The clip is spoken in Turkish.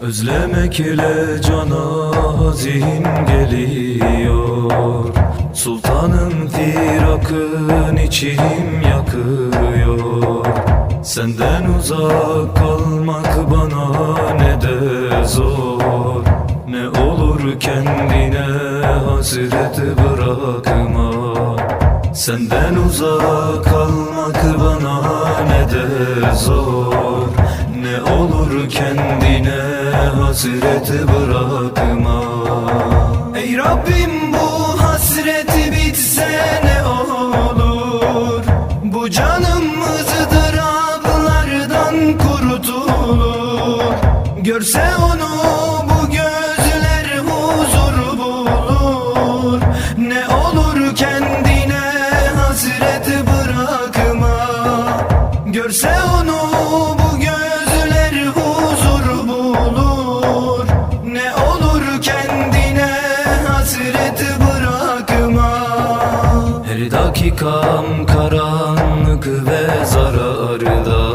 Özlemek ile cana hazin geliyor. Sultanım firakın içim yakıyor. Senden uzak kalmak bana ne de zor. Ne olur kendine hasret bırakma. Senden uzak kalmak bana ne de zor. Ne olur kendine hasret bırakma. Ey Rabbim bu hasret bitse ne olur? Bu canım ızdıraplardan kurtulur. Görse onu bu gözler huzur bulur. Ne olur kendine hasret bırakma. Görse onu Her dakikam karanlık ve zararda